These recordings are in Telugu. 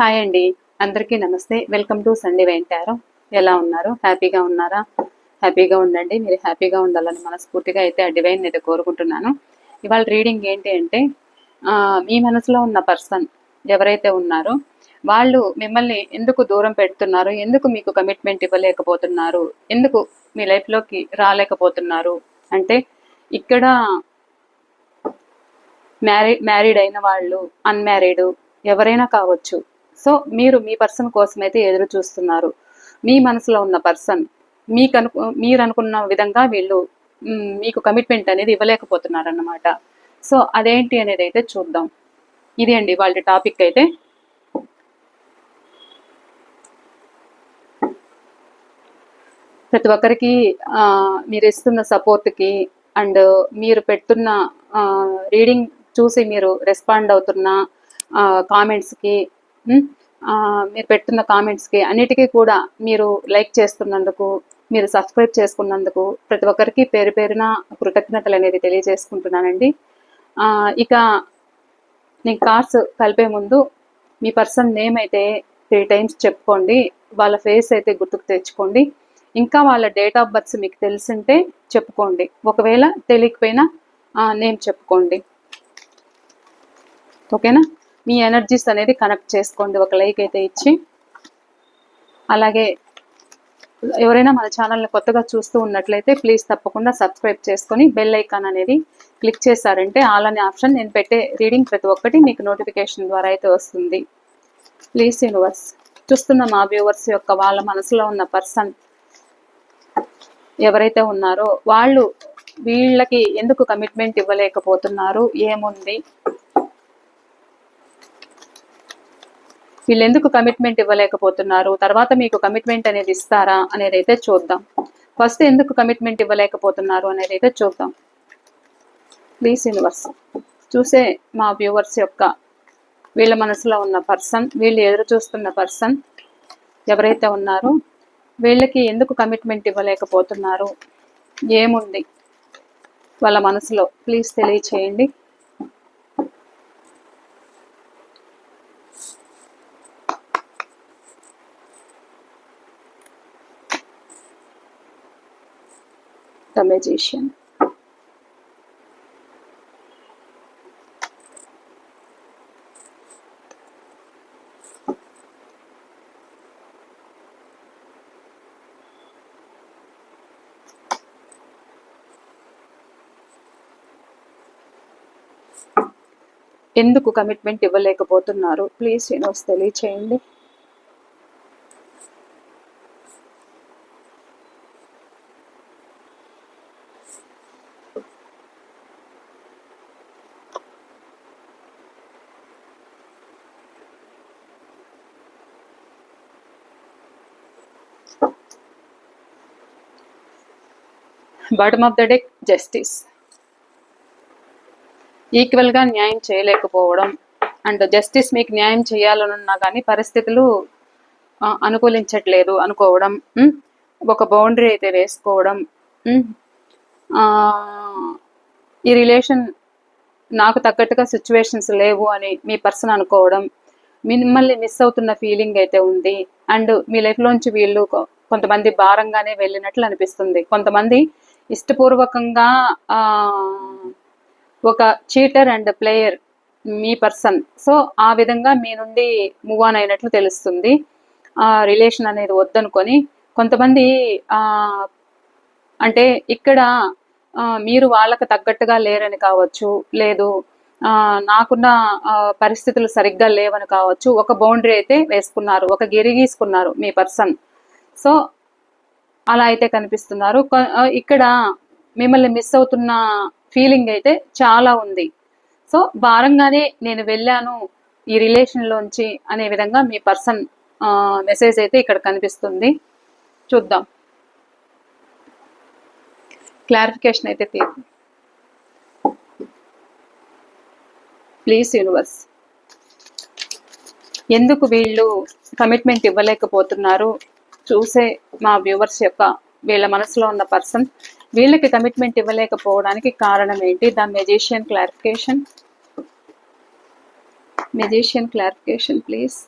హాయ్ అండి. అందరికీ నమస్తే. వెల్కమ్ టు సండే వెంటారు ఎలా ఉన్నారు? హ్యాపీగా ఉన్నారా? హ్యాపీగా ఉండండి. మీరు హ్యాపీగా ఉండాలని మనస్ఫూర్తిగా అయితే ఆ డివైన్ అయితే కోరుకుంటున్నాను. ఇవాళ రీడింగ్ ఏంటి అంటే మీ మనసులో ఉన్న పర్సన్ ఎవరైతే ఉన్నారో వాళ్ళు మిమ్మల్ని ఎందుకు దూరం పెడుతున్నారు? ఎందుకు మీకు కమిట్మెంట్ ఇవ్వలేకపోతున్నారు? ఎందుకు మీ లైఫ్లోకి రాలేకపోతున్నారు? అంటే ఇక్కడ మ్యారీ మ్యారీడ్ అయిన వాళ్ళు అన్మ్యారీడ్ ఎవరైనా కావచ్చు సో మీరు మీ పర్సన్ కోసం అయితే ఎదురు చూస్తున్నారు. మీ మనసులో ఉన్న పర్సన్ మీకు అను మీరు అనుకున్న విధంగా వీళ్ళు మీకు కమిట్మెంట్ అనేది ఇవ్వలేకపోతున్నారు అన్నమాట సో అదేంటి అనేది అయితే చూద్దాం. ఇది అండి వాళ్ళ టాపిక్ అయితే. ప్రతి ఒక్కరికి మీరు ఇస్తున్న సపోర్ట్కి అండ్ మీరు పెడుతున్న రీడింగ్ చూసి మీరు రెస్పాండ్ అవుతున్న కామెంట్స్కి మీరు పెట్టిన కామెంట్స్కి అన్నిటికీ కూడా మీరు లైక్ చేస్తున్నందుకు మీరు సబ్స్క్రైబ్ చేసుకున్నందుకు ప్రతి ఒక్కరికి పేరు పేరున కృతజ్ఞతలు అనేది తెలియజేసుకుంటున్నానండి. ఇక నేను కార్స్ కలిపే ముందు మీ పర్సన్ నేమ్ అయితే త్రీ టైమ్స్ చెప్పుకోండి వాళ్ళ ఫేస్ అయితే గుర్తుకు తెచ్చుకోండి ఇంకా వాళ్ళ డేట్ ఆఫ్ బర్త్స్ మీకు తెలిసింటే చెప్పుకోండి. ఒకవేళ తెలియకపోయినా నేమ్ చెప్పుకోండి. ఓకేనా? మీ ఎనర్జీస్ అనేది కనెక్ట్ చేసుకోండి. ఒక లైక్ అయితే ఇచ్చి. అలాగే ఎవరైనా మన ఛానల్ని కొత్తగా చూస్తూ ఉన్నట్లయితే ప్లీజ్ తప్పకుండా సబ్స్క్రైబ్ చేసుకొని బెల్ ఐకాన్ అనేది క్లిక్ చేశారంటే ఆల్ అనే ఆప్షన్ నేను పెట్టే రీడింగ్ ప్రతి ఒక్కటి మీకు నోటిఫికేషన్ ద్వారా అయితే వస్తుంది. ప్లీజ్ యూనివర్స్ చూస్తున్న మా వ్యూవర్స్ యొక్క వాళ్ళ మనసులో ఉన్న పర్సన్ ఎవరైతే ఉన్నారో వాళ్ళు వీళ్ళకి ఎందుకు కమిట్మెంట్ ఇవ్వలేకపోతున్నారు? ఏముంది? వీళ్ళు ఎందుకు కమిట్మెంట్ ఇవ్వలేకపోతున్నారు? తర్వాత మీకు కమిట్మెంట్ అనేది ఇస్తారా? అనేది అయితే చూద్దాం. ఫస్ట్ ఎందుకు కమిట్మెంట్ ఇవ్వలేకపోతున్నారు అనేది అయితే చూద్దాం. ప్లీజ్ యూనివర్స్ చూసే మా వ్యూవర్స్ యొక్క వీళ్ళ మనసులో ఉన్న పర్సన్ వీళ్ళు ఎదురు చూస్తున్న పర్సన్ ఎవరైతే ఉన్నారో వీళ్ళకి ఎందుకు కమిట్మెంట్ ఇవ్వలేకపోతున్నారు? ఏముంది? వాళ్ళ మనసులో. ప్లీజ్ తెలియచేయండి. The magician. ఎందుకు కమిట్మెంట్ ఇవ్వలేకపోతున్నారు ప్లీజ్ యూనోస్ తెలియచేయండి bottom of the deck justice ఈక్వల్గా న్యాయం చేయలేకపోవడం. అండ్ జస్టిస్ మీకు న్యాయం చేయాలనున్నా కానీ పరిస్థితులు అనుకూలించట్లేదు అనుకోవడం. ఒక బౌండరీ అయితే వేసుకోవడం. ఈ రిలేషన్ నాకు తగ్గట్టుగా సిచ్యువేషన్స్ లేవు అని మీ పర్సన్ అనుకోవడం. మిమ్మల్ని మిస్ అవుతున్న ఫీలింగ్ అయితే ఉంది. అండ్ మీ లైఫ్లోంచి వీళ్ళు కొంతమంది భారంగానే వెళ్ళినట్లు అనిపిస్తుంది. కొంతమంది ఇష్టపూర్వకంగా ఆ, ఒక చీటర్ అండ్ ప్లేయర్ మీ పర్సన్. సో ఆ విధంగా మీ నుండి మూవ్ ఆన్ అయినట్లు తెలుస్తుంది. ఆ రిలేషన్ అనేది వద్దనుకొని కొంతమంది ఆ అంటే ఇక్కడ మీరు వాళ్ళకి తగ్గట్టుగా లేరని కావచ్చు లేదు నాకున్న పరిస్థితులు సరిగ్గా లేవని కావచ్చు ఒక బౌండరీ అయితే వేసుకున్నారు ఒక గిరి గీసుకున్నారు మీ పర్సన్. సో అలా అయితే కనిపిస్తున్నారు. ఇక్కడ మిమ్మల్ని మిస్ అవుతున్న ఫీలింగ్ అయితే చాలా ఉంది. సో భారంగానే నేను వెళ్ళాను ఈ రిలేషన్లోంచి అనే విధంగా మీ పర్సన్ మెసేజ్ అయితే ఇక్కడ కనిపిస్తుంది. చూద్దాం. క్లారిఫికేషన్ అయితే తీరు ప్లీజ్ యూనివర్స్ ఎందుకు వీళ్ళు కమిట్మెంట్ ఇవ్వలేకపోతున్నారు? చూసే మా వ్యూవర్స్ యొక్క వీళ్ళ మనసులో ఉన్న పర్సన్ వీళ్ళకి కమిట్మెంట్ ఇవ్వలేకపోవడానికి కారణం ఏంటి? The magician clarification magician clarification please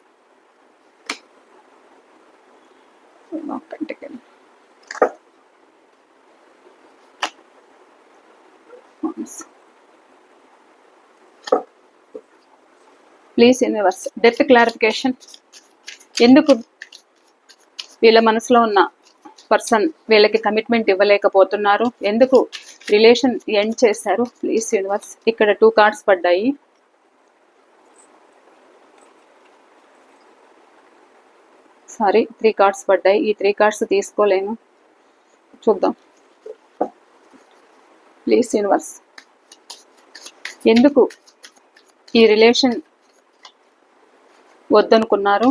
please universe death clarification ఎందుకు వీళ్ళ మనసులో ఉన్న పర్సన్ వీళ్ళకి కమిట్మెంట్ ఇవ్వలేకపోతున్నారు. ఎందుకు రిలేషన్ ఎండ్ చేశారు? ప్లీజ్ యూనివర్స్ ఇక్కడ టూ కార్డ్స్ పడ్డాయి. సారీ త్రీ కార్డ్స్ పడ్డాయి. ఈ త్రీ కార్డ్స్ తీసుకోలేను. చూద్దాం. ప్లీజ్ యూనివర్స్ ఎందుకు ఈ రిలేషన్ వద్దనుకున్నారు?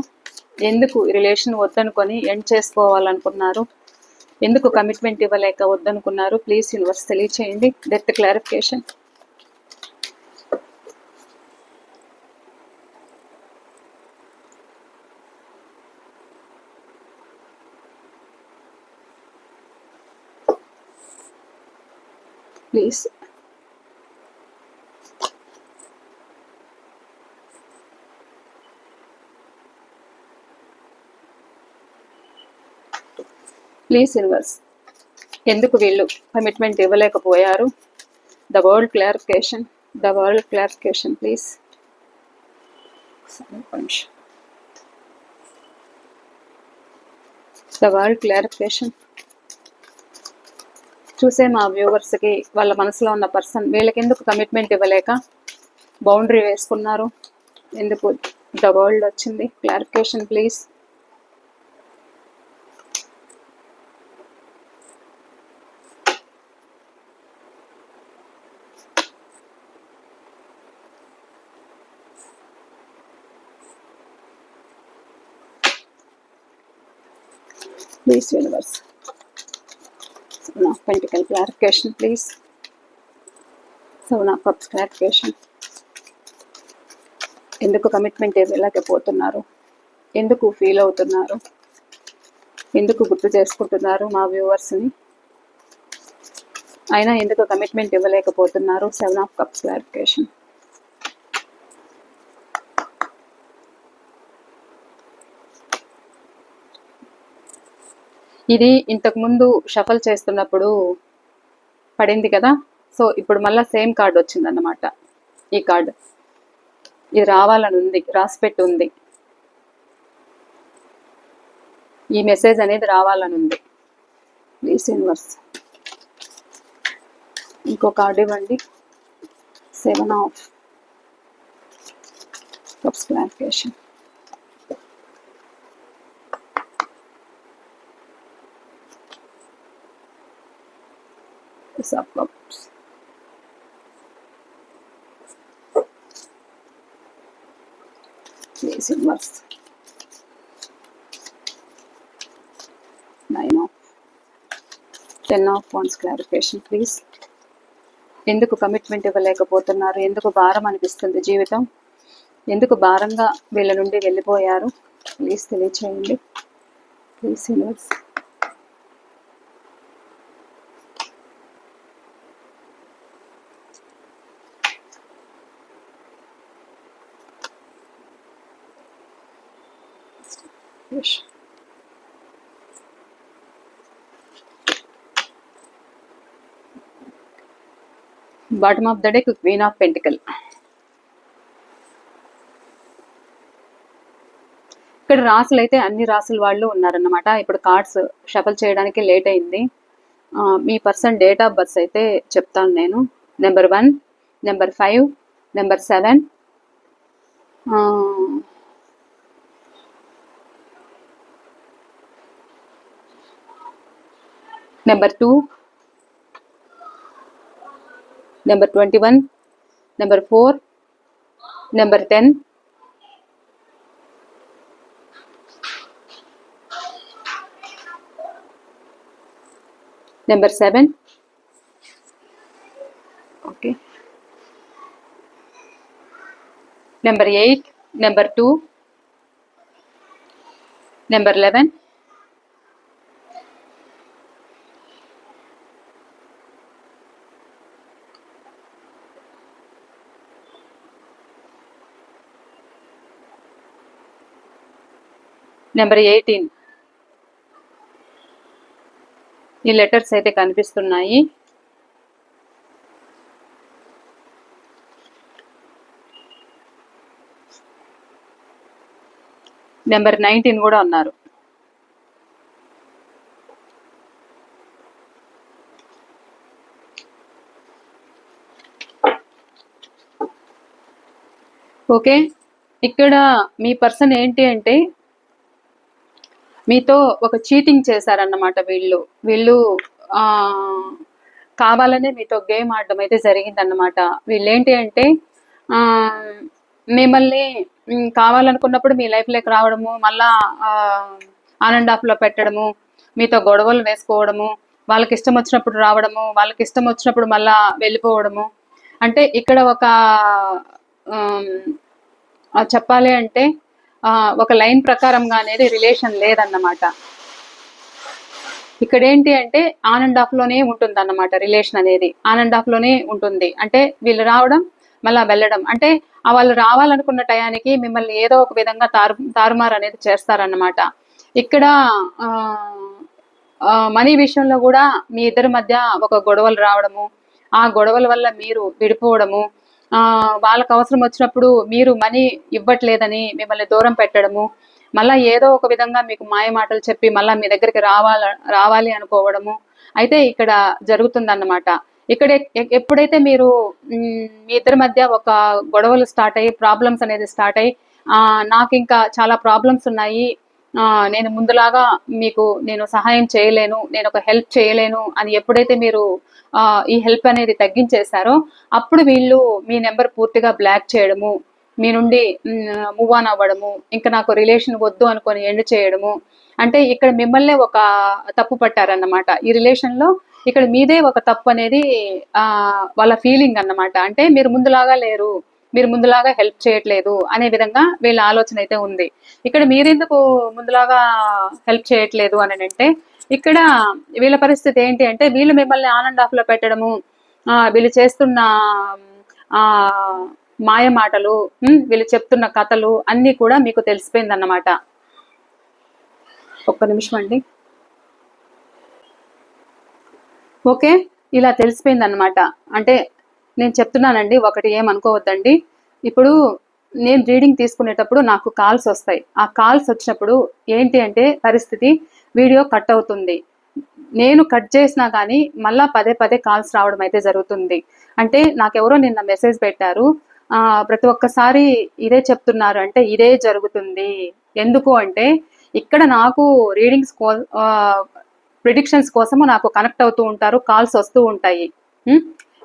ఎందుకు రిలేషన్ వద్దనుకొని ఎండ్ చేసుకోవాలనుకున్నారు? ఎందుకు కమిట్మెంట్ ఇవ్వలేక వద్దనుకున్నారు? ప్లీజ్ యూనివర్స్ తెలియచేయండి. Death clarification please please universe ఎందుకు వీళ్ళు commitment ఇవ్వలేకపోయారు? The world clarification the world clarification please the world clarification చూసే మా వ్యూవర్స్కి వాళ్ళ మనసులో ఉన్న పర్సన్ వీళ్ళకి ఎందుకు కమిట్మెంట్ ఇవ్వలేక బౌండరీ వేసుకున్నారు? ఎందుకు ద వరల్డ్ వచ్చింది? Clarification please please universe. Seven of pentacle clarification please. Seven of cups clarification. ఎందుకు కమిట్మెంట్ ఇవ్వలేకపోతున్నారు? ఎందుకు ఫీల్ అవుతున్నారు? ఎందుకు గుర్తు చేసుకుంటున్నారు మా వ్యూవర్స్ని అయినా ఎందుకు కమిట్మెంట్ ఇవ్వలేకపోతున్నారు? సెవెన్ ఆఫ్ కప్స్ క్లారిఫికేషన్ ఇది ఇంతకు ముందు షఫల్ చేస్తున్నప్పుడు పడింది కదా. సో ఇప్పుడు మళ్ళీ సేమ్ కార్డ్ వచ్చిందన్నమాట. ఈ కార్డు. ఇది రావాలని ఉంది రాసిపెట్టి ఉంది. ఈ మెసేజ్ అనేది రావాలని ఉంది. ప్లీజ్ యూనివర్స్ ఇంకో కార్డు ఇవ్వండి. Seven of. Clarification Ace of Cups. Ace inverse. Nine of. Ten of Wands clarification, please. ఎందుకు కమిట్మెంట్ ఇవ్వలేకపోతున్నారు ఎందుకు భారం అనిపిస్తుంది జీవితం ఎందుకు భారంగా వీళ్ళ నుండి వెళ్ళిపోయారు ప్లీజ్ తెలియచేయండి please universe bottom of the day queen of pentacle ఇక్కడ రాసులు అయితే అన్ని రాసుల వాళ్ళు ఉన్నారన్నమాట. ఇప్పుడు కార్డ్స్ షఫల్ చేయడానికి లేట్ అయింది. మీ పర్సన్ డేట్ ఆఫ్ బర్త్ అయితే చెప్తాను నేను. Number one number five number seven number two number 21 number 4 number 10 number 7 okay. Number 8 number 2 number 11 number eighteen. ఈ లెటర్స్ అయితే కనిపిస్తున్నాయి. నెంబర్ నైన్టీన్ కూడా ఉన్నారు ఓకే ఇక్కడ మీ పర్సన్ ఏంటి అంటే మీతో ఒక చీటింగ్ చేశారన్నమాట వీళ్ళు. వీళ్ళు కావాలనే మీతో గేమ్ ఆడడం అయితే జరిగిందన్నమాట. వీళ్ళు ఏంటి అంటే మిమ్మల్ని కావాలనుకున్నప్పుడు మీ లైఫ్లోకి రావడము మళ్ళా ఆన్ అండ్ ఆఫ్లో పెట్టడము మీతో గొడవలు వేసుకోవడము వాళ్ళకి ఇష్టం వచ్చినప్పుడు రావడము వాళ్ళకి ఇష్టం వచ్చినప్పుడు మళ్ళా వెళ్ళిపోవడము. అంటే ఇక్కడ ఒక చెప్పాలి అంటే ఒక లైన్ ప్రకారంగా అనేది రిలేషన్ లేదన్నమాట. ఇక్కడ ఏంటి అంటే ఆన్ అండ్ ఆఫ్లోనే ఉంటుంది అన్నమాట రిలేషన్ అనేది. ఆన్ అండ్ ఆఫ్లోనే ఉంటుంది. అంటే వీళ్ళు రావడం మళ్ళీ వెళ్ళడం. అంటే వాళ్ళు రావాలనుకున్న టయానికి మిమ్మల్ని ఏదో ఒక విధంగా తారు తారుమారు అనేది చేస్తారన్నమాట. ఇక్కడ మనీ విషయంలో కూడా మీ ఇద్దరి మధ్య ఒక గొడవలు రావడము ఆ గొడవల వల్ల మీరు విడిపోవడము వాళ్ళకి అవసరం వచ్చినప్పుడు మీరు మనీ ఇవ్వట్లేదని మిమ్మల్ని దూరం పెట్టడము మళ్ళా ఏదో ఒక విధంగా మీకు మాయ మాటలు చెప్పి మళ్ళా మీ దగ్గరికి రావాల రావాలి అనుకోవడము అయితే ఇక్కడ జరుగుతుందన్నమాట. ఇక్కడ ఎప్పుడైతే మీరు మీ ఇద్దరి మధ్య ఒక గొడవలు స్టార్ట్ అయ్యి ప్రాబ్లమ్స్ అనేది స్టార్ట్ అయ్యి ఆ, నాకు ఇంకా చాలా ప్రాబ్లమ్స్ ఉన్నాయి నేను ముందులాగా మీకు నేను సహాయం చేయలేను నేను ఒక హెల్ప్ చేయలేను అని ఎప్పుడైతే మీరు ఆ, ఈ హెల్ప్ అనేది తగ్గించేశారో అప్పుడు వీళ్ళు మీ నెంబర్ పూర్తిగా బ్లాక్ చేయడము మీ నుండి మూవ్ ఆన్ అవ్వడము ఇంకా నాకు రిలేషన్ వద్దు అనుకొని ఎండ్ చేయడము. అంటే ఇక్కడ మిమ్మల్నే ఒక తప్పు పట్టారన్నమాట. ఈ రిలేషన్లో ఇక్కడ మీదే ఒక తప్పు అనేది ఆ వాళ్ళ ఫీలింగ్ అన్నమాట. అంటే మీరు ముందులాగా లేరు మీరు ముందులాగా హెల్ప్ చేయట్లేదు అనే విధంగా వీళ్ళ ఆలోచన అయితే ఉంది. ఇక్కడ మీరెందుకు ముందులాగా హెల్ప్ చేయట్లేదు అని అంటే ఇక్కడ వీళ్ళ పరిస్థితి ఏంటి అంటే వీళ్ళు మిమ్మల్ని ఆన్ అండ్ ఆఫ్లో పెట్టడము ఆ, వీళ్ళు చేస్తున్న ఆ మాయ మాటలు వీళ్ళు చెప్తున్న కథలు అన్ని కూడా మీకు తెలిసిపోయింది అన్నమాట ఒక్క నిమిషం అండి. ఓకే ఇలా తెలిసిపోయింది అనమాట అంటే నేను చెప్తున్నానండి ఒకటి ఏమనుకోవద్దండి ఇప్పుడు నేను రీడింగ్ తీసుకునేటప్పుడు నాకు కాల్స్ వస్తాయి. ఆ కాల్స్ వచ్చినప్పుడు ఏంటి అంటే పరిస్థితి వీడియో కట్ అవుతుంది. నేను కట్ చేసినా కానీ మళ్ళా పదే పదే కాల్స్ రావడం అయితే జరుగుతుంది. అంటే నాకెవరో నిన్న మెసేజ్ పెట్టారు ప్రతి ఒక్కసారి ఇదే చెప్తున్నారు అంటే ఇదే జరుగుతుంది. ఎందుకు అంటే ఇక్కడ నాకు రీడింగ్స్ కో ప్రిడిక్షన్స్ కోసము నాకు కనెక్ట్ అవుతూ ఉంటారు కాల్స్ వస్తూ ఉంటాయి.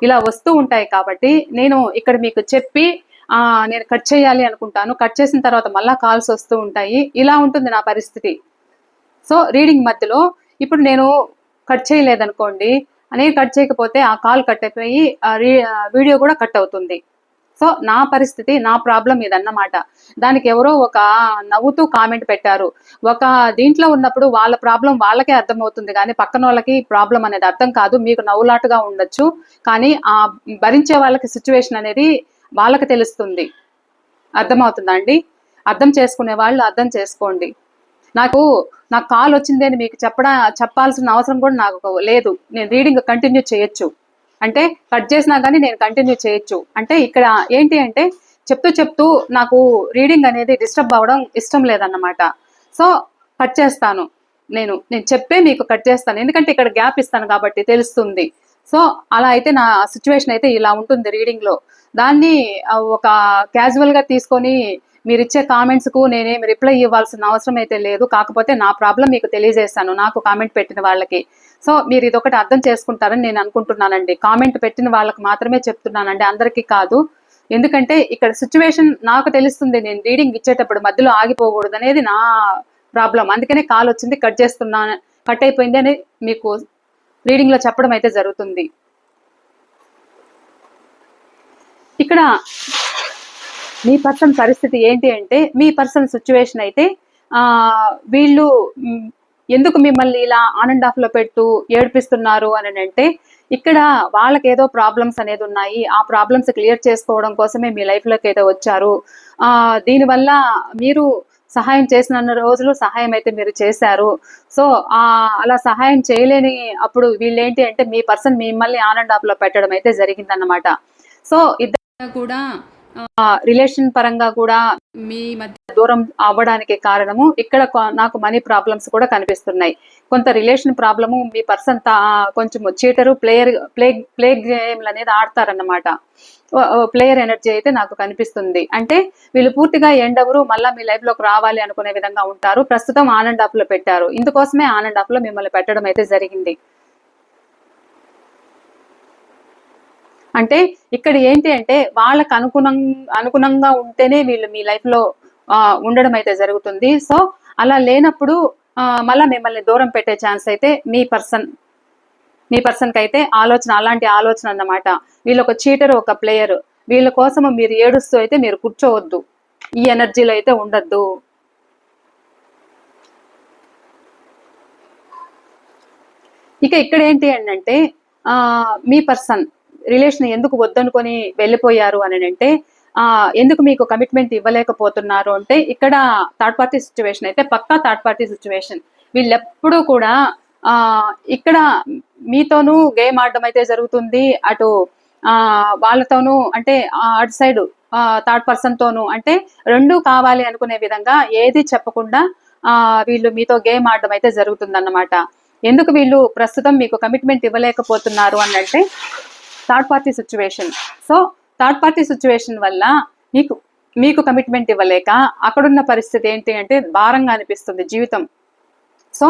ఇలా వస్తూ ఉంటాయి కాబట్టి నేను ఇక్కడ మీకు చెప్పి నేను కట్ చేయాలి అనుకుంటాను. కట్ చేసిన తర్వాత మళ్ళీ కాల్స్ వస్తూ ఉంటాయి. ఇలా ఉంటుంది నా పరిస్థితి. సో రీడింగ్ మధ్యలో ఇప్పుడు నేను కట్ చేయలేదనుకోండి. నేను కట్ చేయకపోతే ఆ కాల్ కట్ అయిపోయి ఆ రీ- వీడియో కూడా కట్ అవుతుంది. సో నా పరిస్థితి నా ప్రాబ్లం ఇదన్నమాట. దానికి ఎవరో ఒక నవ్వుతూ కామెంట్ పెట్టారు. ఒక దీంట్లో ఉన్నప్పుడు వాళ్ళ ప్రాబ్లం వాళ్ళకే అర్థమవుతుంది కానీ పక్కన వాళ్ళకి ప్రాబ్లం అనేది అర్థం కాదు. మీకు నవ్వులాటుగా ఉండొచ్చు కానీ ఆ భరించే వాళ్ళకి సిచ్యువేషన్ అనేది వాళ్ళకి తెలుస్తుంది. అర్థమవుతుందండి అర్థం చేసుకునే వాళ్ళు అర్థం చేసుకోండి. నాకు నాకు కాల్ వచ్చింది అని మీకు చెప్పడా చెప్పాల్సిన అవసరం కూడా నాకు లేదు. నేను రీడింగ్ కంటిన్యూ చేయొచ్చు. అంటే కట్ చేసినా కానీ నేను కంటిన్యూ చేయొచ్చు. అంటే ఇక్కడ ఏంటి అంటే చెప్తూ చెప్తూ నాకు రీడింగ్ అనేది డిస్టర్బ్ అవ్వడం ఇష్టం లేదన్నమాట. సో కట్ చేస్తాను. నేను నేను చెప్పే మీకు కట్ చేస్తాను. ఎందుకంటే ఇక్కడ గ్యాప్ ఇస్తాను కాబట్టి తెలుస్తుంది. సో అలా అయితే నా సిచ్యువేషన్ అయితే ఇలా ఉంటుంది రీడింగ్లో. దాన్ని ఒక క్యాజువల్గా తీసుకొని మీరు ఇచ్చే కామెంట్స్కు నేనేం రిప్లై ఇవ్వాల్సిన అవసరం అయితే లేదు. కాకపోతే నా ప్రాబ్లం మీకు తెలియజేస్తాను. నాకు కామెంట్ పెట్టిన వాళ్ళకి. సో మీరు ఇదొకటి అర్థం చేసుకుంటారని నేను అనుకుంటున్నానండి. కామెంట్ పెట్టిన వాళ్ళకి మాత్రమే చెప్తున్నానండి. అందరికీ కాదు. ఎందుకంటే ఇక్కడ సిచ్యువేషన్ నాకు తెలుస్తుంది. నేను రీడింగ్ ఇచ్చేటప్పుడు మధ్యలో ఆగిపోకూడదు అనేది నా ప్రాబ్లం అందుకనే కాల్ వచ్చింది కట్ చేస్తున్నాను కట్ అయిపోయింది అని మీకు రీడింగ్లో చెప్పడం అయితే జరుగుతుంది. ఇక్కడ మీ పర్సన్ పరిస్థితి ఏంటి అంటే మీ పర్సన్ సిచ్యువేషన్ అయితే ఆ వీళ్ళు ఎందుకు మిమ్మల్ని ఇలా ఆన్ అండ్ ఆఫ్లో పెట్టు ఏడిపిస్తున్నారు అని అంటే ఇక్కడ వాళ్ళకి ఏదో ప్రాబ్లమ్స్ అనేది ఉన్నాయి. ఆ ప్రాబ్లమ్స్ క్లియర్ చేసుకోవడం కోసమే మీ లైఫ్లోకి ఏదో వచ్చారు. ఆ దీనివల్ల మీరు సహాయం చేసిన రోజులు సహాయం అయితే మీరు చేశారు. సో అలా సహాయం చేయలేని అప్పుడు వీళ్ళేంటి అంటే మీ పర్సన్ మిమ్మల్ని ఆన్ అండ్ ఆఫ్లో పెట్టడం అయితే జరిగిందన్నమాట. సో ఇద్దరు కూడా రిలేషన్ పరంగా కూడా మీ మధ్య దూరం అవ్వడానికి కారణము. ఇక్కడ నాకు మనీ ప్రాబ్లమ్స్ కూడా కనిపిస్తున్నాయి. కొంత రిలేషన్ ప్రాబ్లము మీ పర్సన్ కొంచెం చీటరు ప్లేయర్ ప్లే ప్లే గేమ్లు అనేది ఆడతారన్నమాట. ప్లేయర్ ఎనర్జీ అయితే నాకు కనిపిస్తుంది. అంటే వీళ్ళు పూర్తిగా ఎండ్ మళ్ళీ మీ లైఫ్లోకి రావాలి అనుకునే విధంగా ఉంటారు. ప్రస్తుతం ఆనండ్ ఆఫ్లో పెట్టారు. ఇందుకోసమే ఆనండ్ ఆఫ్లో మిమ్మల్ని పెట్టడం అయితే జరిగింది. అంటే ఇక్కడ ఏంటి అంటే వాళ్ళకు అనుగుణం అనుగుణంగా ఉంటేనే వీళ్ళు మీ లైఫ్లో ఉండడం అయితే జరుగుతుంది. సో అలా లేనప్పుడు మళ్ళీ మళ్ళా మిమ్మల్ని దూరం పెట్టే ఛాన్స్ అయితే మీ పర్సన్ మీ పర్సన్కి అయితే ఆలోచన అలాంటి ఆలోచన అన్నమాట. వీళ్ళు ఒక చీటర్ ఒక ప్లేయర్ వీళ్ళ కోసం మీరు ఏడుస్తూ అయితే మీరు కూర్చోవద్దు. ఈ ఎనర్జీలో అయితే ఉండద్దు. ఇక ఇక్కడ ఏంటి అంటే మీ పర్సన్ రిలేషన్ ఎందుకు వద్దనుకొని వెళ్ళిపోయారు అని అంటే ఆ, ఎందుకు మీకు కమిట్మెంట్ ఇవ్వలేకపోతున్నారు అంటే ఇక్కడ థర్డ్ పార్టీ సిచ్యువేషన్ అయితే పక్కా థర్డ్ పార్టీ సిచ్యువేషన్ వీళ్ళెప్పుడూ కూడా ఆ, ఇక్కడ మీతోనూ గేమ్ ఆడడం అయితే జరుగుతుంది. అటు ఆ, వాళ్ళతోనూ అంటే అటు సైడ్ థర్డ్ పర్సన్ తోనూ అంటే రెండు కావాలి అనుకునే విధంగా ఏది చెప్పకుండా ఆ, వీళ్ళు మీతో గేమ్ ఆడడం అయితే జరుగుతుంది ఎందుకు వీళ్ళు ప్రస్తుతం మీకు కమిట్మెంట్ ఇవ్వలేకపోతున్నారు అని అంటే third party situation so third party situation వల్ల మీకు మీకు కమిట్మెంట్ ఇవ్వలేక అక్కడున్న పరిస్థితి ఏంటి అంటే భారంగా అనిపిస్తుంది జీవితం. సో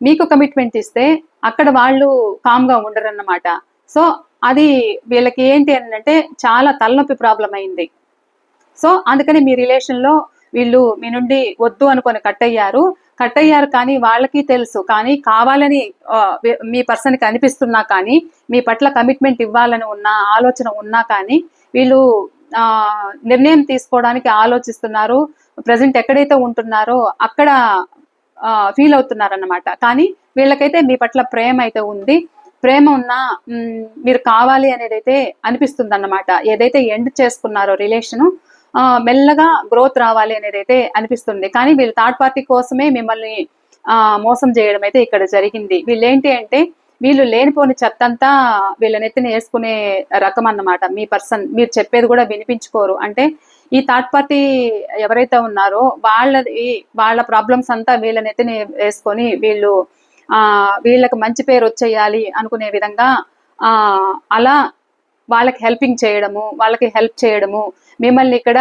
మీకు కమిట్మెంట్ ఇస్తే అక్కడ వాళ్ళు కామ్గా ఉండరన్నమాట. సో అది వీళ్ళకి ఏంటి అని అంటే చాలా తలనొప్పి ప్రాబ్లం అయింది. సో అందుకని మీ రిలేషన్లో వీళ్ళు మీ నుండి వద్దు అనుకొని కట్ అయ్యారు. కట్ అయ్యారు కానీ వాళ్ళకి తెలుసు. కానీ కావాలని మీ పర్సన్కి అనిపిస్తున్నా కానీ మీ పట్ల కమిట్మెంట్ ఇవ్వాలని ఉన్న ఆలోచన ఉన్నా కానీ వీళ్ళు ఆ, నిర్ణయం తీసుకోవడానికి ఆలోచిస్తున్నారు. ప్రజెంట్ ఎక్కడైతే ఉంటున్నారో అక్కడ ఫీల్ అవుతున్నారన్నమాట. కానీ వీళ్ళకైతే మీ పట్ల ప్రేమ అయితే ఉంది. ప్రేమ ఉన్నా మీరు కావాలి అనేది అయితే అనిపిస్తుంది అన్నమాట ఏదైతే ఎండ్ చేసుకున్నారో రిలేషను మెల్లగా గ్రోత్ రావాలి అనేది అయితే అనిపిస్తుంది. కానీ వీళ్ళు థర్డ్ పార్టీ కోసమే మిమ్మల్ని మోసం చేయడం అయితే ఇక్కడ జరిగింది. వీళ్ళు ఏంటి అంటే వీళ్ళు లేనిపోని చెత్తంతా వీళ్ళ నెత్తిని వేసుకునే రకం అన్నమాట. మీ పర్సన్ మీరు చెప్పేది కూడా వినిపించుకోరు. అంటే ఈ థర్డ్ పార్టీ ఎవరైతే ఉన్నారో వాళ్ళది వాళ్ళ ప్రాబ్లమ్స్ అంతా వీళ్ళ నెత్తిని వేసుకొని వీళ్ళు ఆ వీళ్ళకి మంచి పేరు వచ్చేయాలి అనుకునే విధంగా ఆ అలా వాళ్ళకి హెల్పింగ్ చేయడము వాళ్ళకి హెల్ప్ చేయడము మిమ్మల్ని ఇక్కడ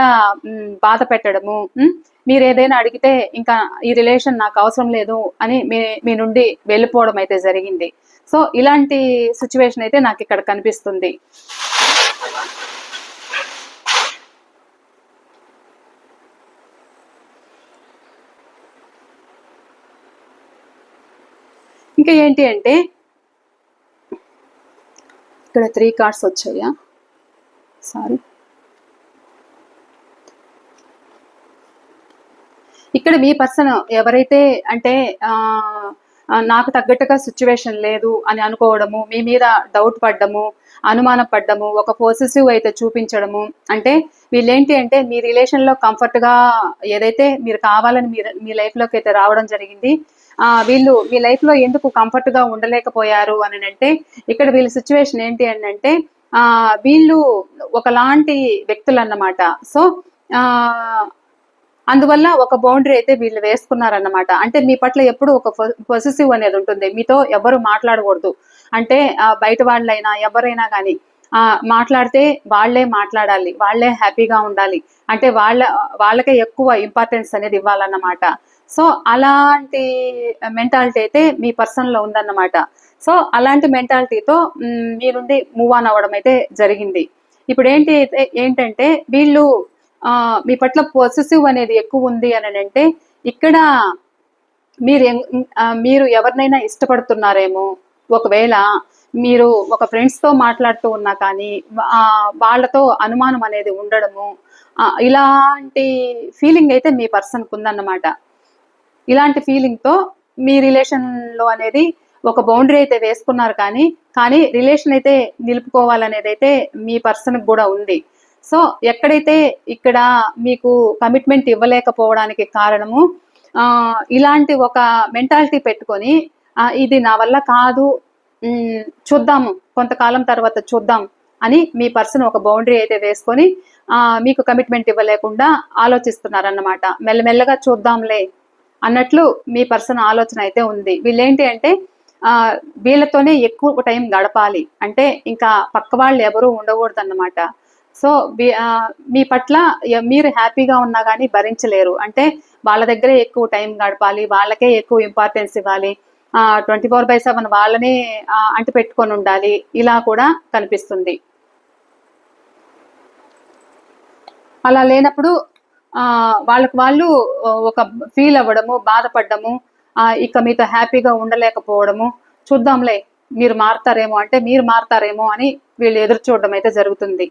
బాధ పెట్టడము మీరు ఏదైనా అడిగితే ఇంకా ఈ రిలేషన్ నాకు అవసరం లేదు అని మీ మీ నుండి వెళ్ళిపోవడం అయితే జరిగింది. సో ఇలాంటి సిచ్యువేషన్ అయితే నాకు ఇక్కడ కనిపిస్తుంది. ఇంకా ఏంటి అంటే ఇక్కడ త్రీ కార్డ్స్ వచ్చాయా? సారీ ఇక్కడ మీ పర్సన్ ఎవరైతే అంటే ఆ, నాకు తగ్గట్టుగా సిచ్యువేషన్ లేదు అని అనుకోవడము మీ మీద డౌట్ పడ్డము అనుమానం పడ్డము ఒక పొసెసివ్ అయితే చూపించడము అంటే వీళ్ళేంటి అంటే మీ రిలేషన్లో కంఫర్ట్గా ఏదైతే మీరు కావాలని మీరు మీ లైఫ్లోకి అయితే రావడం జరిగింది వీళ్ళు మీ లైఫ్లో ఎందుకు కంఫర్ట్గా ఉండలేకపోయారు అని అంటే ఇక్కడ వీళ్ళ సిచ్యువేషన్ ఏంటి అని అంటే ఆ వీళ్ళు ఒకలాంటి వ్యక్తులు అన్నమాట సో ఆ అందువల్ల ఒక బౌండరీ అయితే వీళ్ళు వేసుకున్నారన్నమాట. అంటే మీ పట్ల ఎప్పుడు ఒక పొసెసివ్ అనేది ఉంటుంది. మీతో ఎవరు మాట్లాడకూడదు. అంటే బయట వాళ్ళైనా ఎవరైనా కానీ ఆ మాట్లాడితే వాళ్ళే మాట్లాడాలి. వాళ్ళే హ్యాపీగా ఉండాలి. అంటే వాళ్ళ వాళ్ళకే ఎక్కువ ఇంపార్టెన్స్ అనేది ఇవ్వాలన్నమాట. సో అలాంటి మెంటాలిటీ అయితే మీ పర్సన్లో ఉందన్నమాట. సో అలాంటి మెంటాలిటీతో మ్, మీ నుండి మూవ్ ఆన్ అవ్వడం అయితే జరిగింది. ఇప్పుడు ఏంటి అయితే- ఏంటంటే వీళ్ళు మీ పట్ల పొసెసివ్ అనేది ఎక్కువ ఉంది అని అంటే ఇక్కడ మీరు మీరు ఎవరినైనా ఇష్టపడుతున్నారేమో ఒకవేళ మీరు ఒక ఫ్రెండ్స్తో మాట్లాడుతూ ఉన్నా కానీ వాళ్ళతో అనుమానం అనేది ఉండడము ఇలాంటి ఫీలింగ్ అయితే మీ పర్సన్కి ఉందన్నమాట. ఇలాంటి ఫీలింగ్తో మీ రిలేషన్లో అనేది ఒక బౌండరీ అయితే వేసుకున్నారు కానీ కానీ రిలేషన్ అయితే నిలుపుకోవాలనేది అయితే మీ పర్సన్ కూడా ఉంది. సో ఎక్కడైతే ఇక్కడ మీకు కమిట్మెంట్ ఇవ్వలేకపోవడానికి కారణము ఆ, ఇలాంటి ఒక మెంటాలిటీ పెట్టుకొని ఇది నా వల్ల కాదు చూద్దాము కొంతకాలం తర్వాత చూద్దాం అని మీ పర్సన్ ఒక బౌండరీ అయితే వేసుకొని మీకు కమిట్మెంట్ ఇవ్వలేకుండా ఆలోచిస్తున్నారన్నమాట. మెల్లమెల్లగా చూద్దాంలే అన్నట్లు మీ పర్సన్ ఆలోచన అయితే ఉంది. వీళ్ళేంటి అంటే వీళ్ళతోనే ఎక్కువ టైం గడపాలి. అంటే ఇంకా పక్క వాళ్ళు ఎవరూ ఉండకూడదు అన్నమాట సో మీ పట్ల మీరు హ్యాపీగా ఉన్నా కానీ భరించలేరు. అంటే వాళ్ళ దగ్గరే ఎక్కువ టైం గడపాలి వాళ్ళకే ఎక్కువ ఇంపార్టెన్స్ ఇవ్వాలి ట్వంటీ ఫోర్ బై సెవెన్ వాళ్ళనే అంటి పెట్టుకొని ఉండాలి. ఇలా కూడా కనిపిస్తుంది. అలా లేనప్పుడు ఆ, వాళ్ళకి వాళ్ళు ఒక ఫీల్ అవ్వడము బాధపడము ఇక మీతో హ్యాపీగా ఉండలేకపోవడము చూద్దాంలే మీరు మారుతారేమో అంటే మీరు మారుతారేమో అని వీళ్ళు ఎదురు చూడడం అయితే జరుగుతుంది.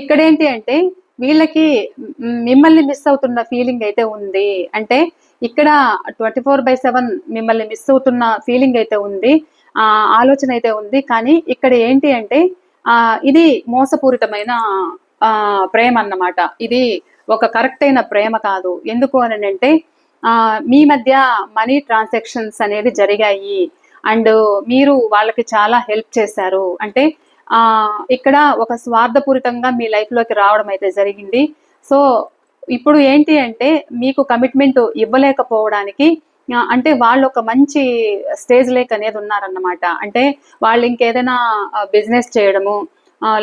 ఇక్కడ ఏంటి అంటే వీళ్ళకి మిమ్మల్ని మిస్ అవుతున్న ఫీలింగ్ అయితే ఉంది. అంటే ఇక్కడ ట్వంటీ ఫోర్ బై సెవెన్ మిమ్మల్ని మిస్ అవుతున్న ఫీలింగ్ అయితే ఉంది. ఆ ఆలోచన అయితే ఉంది. కానీ ఇక్కడ ఏంటి అంటే ఆ ఇది మోసపూరితమైన ఆ ప్రేమ అన్నమాట. ఇది ఒక కరెక్ట్ అయిన ప్రేమ కాదు. ఎందుకు అని అంటే ఆ మీ మధ్య మనీ ట్రాన్సాక్షన్స్ అనేది జరిగాయి. అండ్ మీరు వాళ్ళకి చాలా హెల్ప్ చేశారు. అంటే ఆ ఇక్కడ ఒక స్వార్థపూరితంగా మీ లైఫ్లోకి రావడం అయితే జరిగింది. సో ఇప్పుడు ఏంటి అంటే మీకు కమిట్మెంట్ ఇవ్వలేకపోవడానికి అంటే వాళ్ళు ఒక మంచి స్టేజ్ లేక్ అనేది ఉన్నారన్నమాట. అంటే వాళ్ళు ఇంకేదైనా బిజినెస్ చేయడము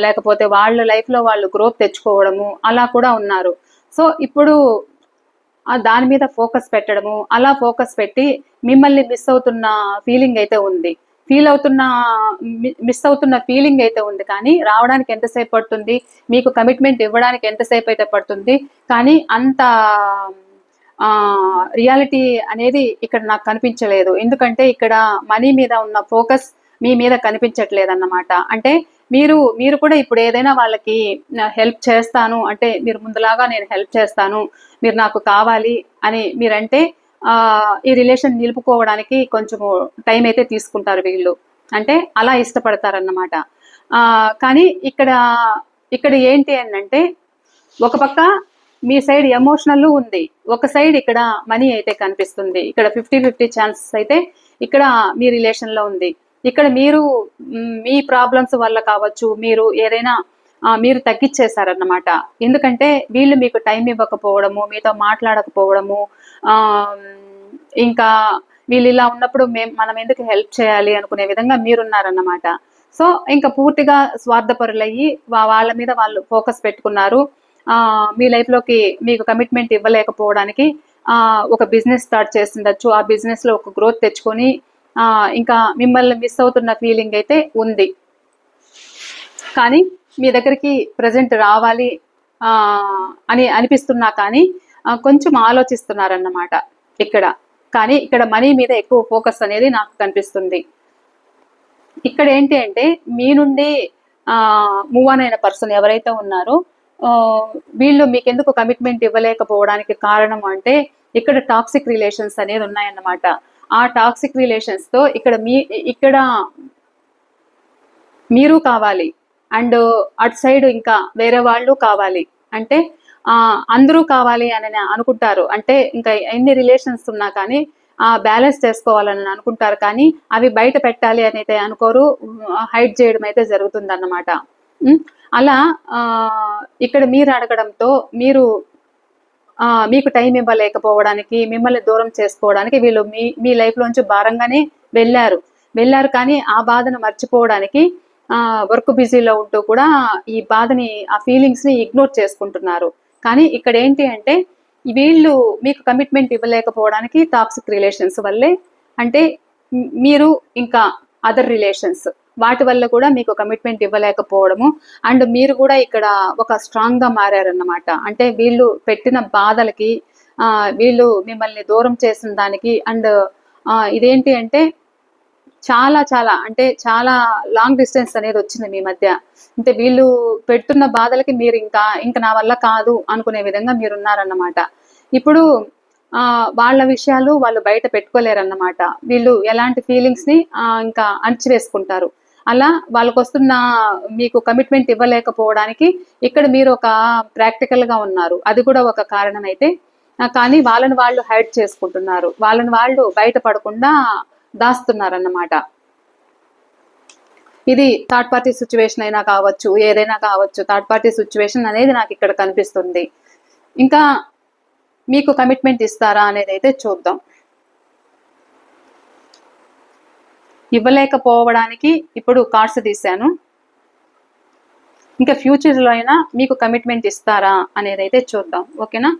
లేకపోతే వాళ్ళ లైఫ్లో వాళ్ళు గ్రోత్ తెచ్చుకోవడము అలా కూడా ఉన్నారు. సో ఇప్పుడు దాని మీద ఫోకస్ పెట్టడము అలా ఫోకస్ పెట్టి మిమ్మల్ని మిస్ అవుతున్న ఫీలింగ్ అయితే ఉంది. ఫీల్ అవుతున్న మిస్ అవుతున్న ఫీలింగ్ అయితే ఉంది. కానీ రావడానికి ఎంతసేపు పడుతుంది? మీకు కమిట్మెంట్ ఇవ్వడానికి ఎంతసేపు అయితే పడుతుంది? కానీ అంత రియాలిటీ అనేది ఇక్కడ నాకు కనిపించలేదు. ఎందుకంటే ఇక్కడ మనీ మీద ఉన్న ఫోకస్ మీ మీద కనిపించట్లేదు అన్నమాట అంటే మీరు మీరు కూడా ఇప్పుడు ఏదైనా వాళ్ళకి హెల్ప్ చేస్తాను అంటే మీరు ముందులాగా నేను హెల్ప్ చేస్తాను మీరు నాకు కావాలి అని మీరంటే ఈ రిలేషన్ నిలుపుకోవడానికి కొంచెం టైం అయితే తీసుకుంటారు వీళ్ళు. అంటే అలా ఇష్టపడతారన్నమాట. ఆ, కానీ ఇక్కడ ఇక్కడ ఏంటి అని అంటే ఒక పక్క మీ సైడ్ ఎమోషనల్ ఉంది. ఒక సైడ్ ఇక్కడ మనీ అయితే కనిపిస్తుంది. ఇక్కడ ఫిఫ్టీ ఫిఫ్టీ ఛాన్సెస్ అయితే ఇక్కడ మీ రిలేషన్లో ఉంది. ఇక్కడ మీరు మీ ప్రాబ్లమ్స్ వల్ల కావచ్చు మీరు ఏదైనా మీరు తగ్గించేశారన్నమాట. ఎందుకంటే వీళ్ళు మీకు టైం ఇవ్వకపోవడము మీతో మాట్లాడకపోవడము ఇంకా వీళ్ళు ఇలా ఉన్నప్పుడు మేము మనం ఎందుకు హెల్ప్ చేయాలి అనుకునే విధంగా మీరున్నారన్నమాట. సో ఇంకా పూర్తిగా స్వార్థపరులయ్యి వాళ్ళ మీద వాళ్ళు ఫోకస్ పెట్టుకున్నారు. మీ లైఫ్లోకి మీకు కమిట్మెంట్ ఇవ్వలేకపోవడానికి ఒక బిజినెస్ స్టార్ట్ చేస్తుండొచ్చు ఆ బిజినెస్లో ఒక గ్రోత్ తెచ్చుకొని ఇంకా మిమ్మల్ని మిస్ అవుతున్న ఫీలింగ్ అయితే ఉంది. కానీ మీ దగ్గరికి ప్రజెంట్ రావాలి అని అనిపిస్తున్నా కానీ కొంచెం ఆలోచిస్తున్నారన్నమాట ఇక్కడ. కానీ ఇక్కడ మనీ మీద ఎక్కువ ఫోకస్ అనేది నాకు కనిపిస్తుంది. ఇక్కడ ఏంటి అంటే మీ నుండి మూవ్ ఆన్ అయిన పర్సన్ ఎవరైతే ఉన్నారో వీళ్ళు మీకు ఎందుకు కమిట్మెంట్ ఇవ్వలేకపోవడానికి కారణం అంటే ఇక్కడ టాక్సిక్ రిలేషన్స్ అనేది ఉన్నాయన్నమాట. ఆ టాక్సిక్ రిలేషన్స్తో ఇక్కడ మీ ఇక్కడ మీరు కావాలి. అండ్ అటు సైడ్ ఇంకా వేరే వాళ్ళు కావాలి. అంటే అందరూ కావాలి అని అనుకుంటారు. అంటే ఇంకా ఎన్ని రిలేషన్స్ ఉన్నా కానీ ఆ బ్యాలెన్స్ చేసుకోవాలని అనుకుంటారు. కానీ అవి బయట పెట్టాలి అని అయితే అనుకోరు హైడ్ చేయడం అయితే జరుగుతుంది అన్నమాట అలా ఆ, ఇక్కడ మీరు అడగడంతో మీరు మీకు టైం ఇవ్వలేకపోవడానికి మిమ్మల్ని దూరం చేసుకోవడానికి వీళ్ళు మీ మీ లైఫ్లోంచి భారంగానే వెళ్ళారు. వెళ్ళారు కానీ ఆ బాధను మర్చిపోవడానికి వర్క్ బిజీలో ఉంటూ కూడా ఈ బాధని ఆ ఫీలింగ్స్ని ఇగ్నోర్ చేసుకుంటున్నారు. కానీ ఇక్కడ ఏంటి అంటే వీళ్ళు మీకు కమిట్మెంట్ ఇవ్వలేకపోవడానికి టాక్సిక్ రిలేషన్స్ వల్లే అంటే మీరు ఇంకా అదర్ రిలేషన్స్ వాటి వల్ల కూడా మీకు కమిట్మెంట్ ఇవ్వలేకపోవడము అండ్ మీరు కూడా ఇక్కడ ఒక స్ట్రాంగ్గా మారారన్నమాట. అంటే వీళ్ళు పెట్టిన బాధలకి వీళ్ళు మిమ్మల్ని దూరం చేసిన దానికి అండ్ ఇదేంటి అంటే చాలా చాలా అంటే చాలా లాంగ్ డిస్టెన్స్ అనేది వచ్చింది మీ మధ్య. అంటే వీళ్ళు పెడుతున్న బాధలకి మీరు ఇంకా ఇంకా నా వల్ల కాదు అనుకునే విధంగా మీరు ఉన్నారన్నమాట ఇప్పుడు ఆ వాళ్ళ విషయాలు వాళ్ళు బయట పెట్టుకోలేరన్నమాట. వీళ్ళు ఎలాంటి ఫీలింగ్స్ని ఇంకా అణచివేసుకుంటారు. అలా వాళ్ళకు వస్తున్న మీకు కమిట్మెంట్ ఇవ్వలేకపోవడానికి ఇక్కడ మీరు ఒక ప్రాక్టికల్గా ఉన్నారు. అది కూడా ఒక కారణం అయితే కానీ వాళ్ళని వాళ్ళు హైడ్ చేసుకుంటున్నారు. వాళ్ళని వాళ్ళు బయట పడకుండా దాస్తున్నారన్నమాట. ఇది థర్డ్ పార్టీ సిచ్యువేషన్ అయినా కావచ్చు ఏదైనా కావచ్చు థర్డ్ పార్టీ సిచ్యువేషన్ అనేది నాకు ఇక్కడ కనిపిస్తుంది. ఇంకా మీకు కమిట్మెంట్ ఇస్తారా అనేది అయితే చూద్దాం. ఇవ్వలేకపోవడానికి ఇప్పుడు కార్డ్స్ తీశాను. ఇంకా ఫ్యూచర్లో అయినా మీకు కమిట్మెంట్ ఇస్తారా అనేది అయితే చూద్దాం. ఓకేనా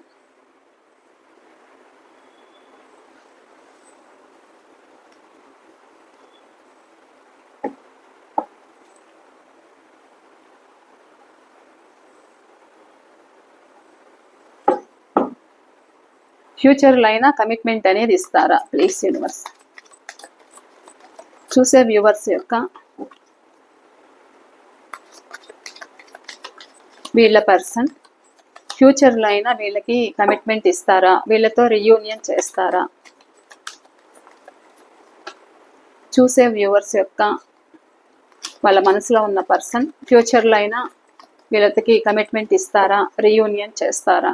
ఫ్యూచర్లో అయినా కమిట్మెంట్ అనేది ఇస్తారా ప్లీజ్ యూనివర్స్? చూసే వ్యూవర్స్ యొక్క వీళ్ళ పర్సన్ ఫ్యూచర్లో అయినా వీళ్ళకి కమిట్మెంట్ ఇస్తారా? వీళ్ళతో రియూనియన్ చేస్తారా? చూసే వ్యూవర్స్ యొక్క వాళ్ళ మనసులో ఉన్న పర్సన్ ఫ్యూచర్లో అయినా వీళ్ళకి కమిట్మెంట్ ఇస్తారా? రియూనియన్ చేస్తారా?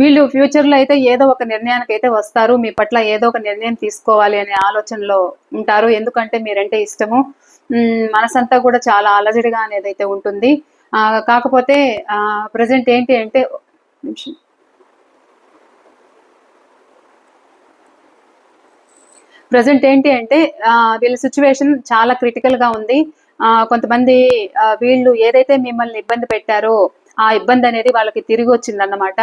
వీళ్ళు ఫ్యూచర్లో అయితే ఏదో ఒక నిర్ణయానికి అయితే వస్తారు. మీ పట్ల ఏదో ఒక నిర్ణయం తీసుకోవాలి అనే ఆలోచనలో ఉంటారు. ఎందుకంటే మీరంటే ఇష్టము. మనసంతా కూడా చాలా అలజడిగా అనేది అయితే ఉంటుంది. కాకపోతే ప్రజెంట్ ఏంటి అంటే నిమిషం. ప్రజెంట్ ఏంటి అంటే వీళ్ళ సిచ్యువేషన్ చాలా క్రిటికల్గా ఉంది. ఆ, కొంతమంది వీళ్ళు ఏదైతే మిమ్మల్ని ఇబ్బంది పెట్టారో ఆ ఇబ్బంది అనేది వాళ్ళకి తిరిగి వచ్చిందన్నమాట.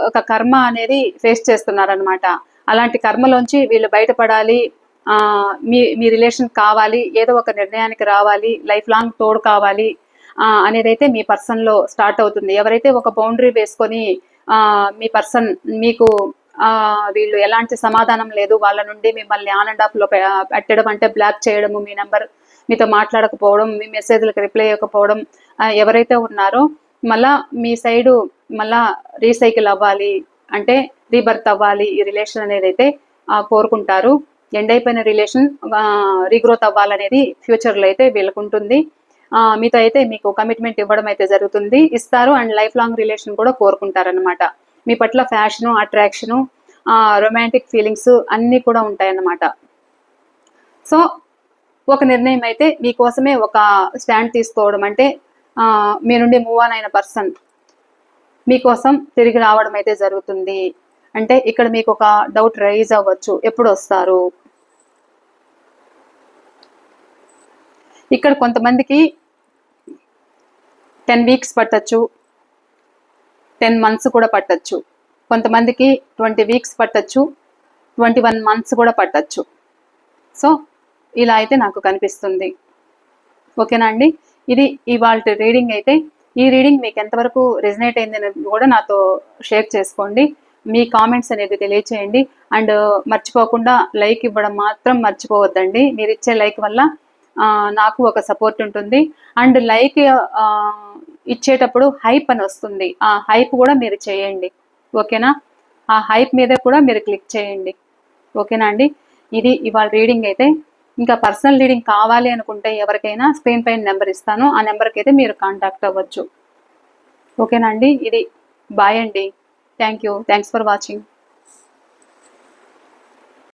ఒక కర్మ అనేది ఫేస్ చేస్తున్నారనమాట అలాంటి కర్మలోంచి వీళ్ళు బయటపడాలి ఆ, మీ మీ రిలేషన్ కావాలి ఏదో ఒక నిర్ణయానికి రావాలి లైఫ్ లాంగ్ తోడు కావాలి అనేదైతే అనేది అయితే మీ పర్సన్లో స్టార్ట్ అవుతుంది. ఎవరైతే ఒక బౌండరీ వేసుకొని మీ పర్సన్ మీకు వీళ్ళు ఎలాంటి సమాధానం లేదు వాళ్ళ నుండి మిమ్మల్ని ఆన్ అండ్ ఆఫ్లో పెట్టడం అంటే బ్లాక్ చేయడము మీ నెంబర్ మీతో మాట్లాడకపోవడం మీ మెసేజ్లకు రిప్లై ఇవ్వకపోవడం ఎవరైతే ఉన్నారో మళ్ళా మీ సైడు మళ్ళా రీసైకిల్ అవ్వాలి అంటే రీబర్త్ అవ్వాలి ఈ రిలేషన్ అనేది అయితే కోరుకుంటారు. ఎండ్ అయిపోయిన రిలేషన్ రీగ్రోత్ అవ్వాలనేది ఫ్యూచర్లో అయితే వీళ్ళకు ఉంటుంది ఆ, మీతో అయితే మీకు కమిట్మెంట్ ఇవ్వడం అయితే జరుగుతుంది. ఇస్తారు అండ్ లైఫ్ లాంగ్ రిలేషన్ కూడా కోరుకుంటారనమాట మీ పట్ల ఫ్యాషను అట్రాక్షను రొమాంటిక్ ఫీలింగ్స్ అన్నీ కూడా ఉంటాయన్నమాట. సో ఒక నిర్ణయం అయితే మీకోసమే ఒక స్టాండ్ తీసుకోవడం అంటే మీ నుండి మూవ్ ఆన్ అయిన పర్సన్ మీకోసం తిరిగి రావడం అయితే జరుగుతుంది. అంటే ఇక్కడ మీకు ఒక డౌట్ రైజ్ అవ్వచ్చు. ఎప్పుడు వస్తారు ఇక్కడ కొంతమందికి టెన్ వీక్స్ పట్టచ్చు. టెన్ మంత్స్ కూడా పట్టచ్చు. కొంతమందికి ట్వంటీ వీక్స్ పట్టచ్చు. ట్వంటీ వన్ మంత్స్ కూడా పట్టచ్చు. సో ఇలా అయితే నాకు కనిపిస్తుంది. ఓకేనా అండి? ఇది ఇవాళ రీడింగ్ అయితే ఈ రీడింగ్ మీకు ఎంతవరకు రెజినేట్ అయింది అనేది కూడా నాతో షేర్ చేసుకోండి. మీ కామెంట్స్ అనేది తెలియచేయండి. అండ్ uh, మర్చిపోకుండా లైక్ ఇవ్వడం మాత్రం మర్చిపోవద్దండి. మీరు ఇచ్చే లైక్ వల్ల నాకు ఒక సపోర్ట్ ఉంటుంది. అండ్ లైక్ ఇచ్చేటప్పుడు హైప్ అని వస్తుంది. ఆ హైప్ కూడా మీరు చేయండి. ఓకేనా? ఆ హైప్ మీద కూడా మీరు క్లిక్ చేయండి. ఓకేనా అండి? ఇది ఇవాళ రీడింగ్ అయితే ఇంకా పర్సనల్ రీడింగ్ కావాలి అనుకుంటే ఎవరికైనా స్క్రీన్ పైన నెంబర్ ఇస్తాను. ఆ నెంబర్కి అయితే మీరు కాంటాక్ట్ అవ్వచ్చు. ఓకేనా అండి? ఇది బాయ్ అండి. Thank you thanks for watching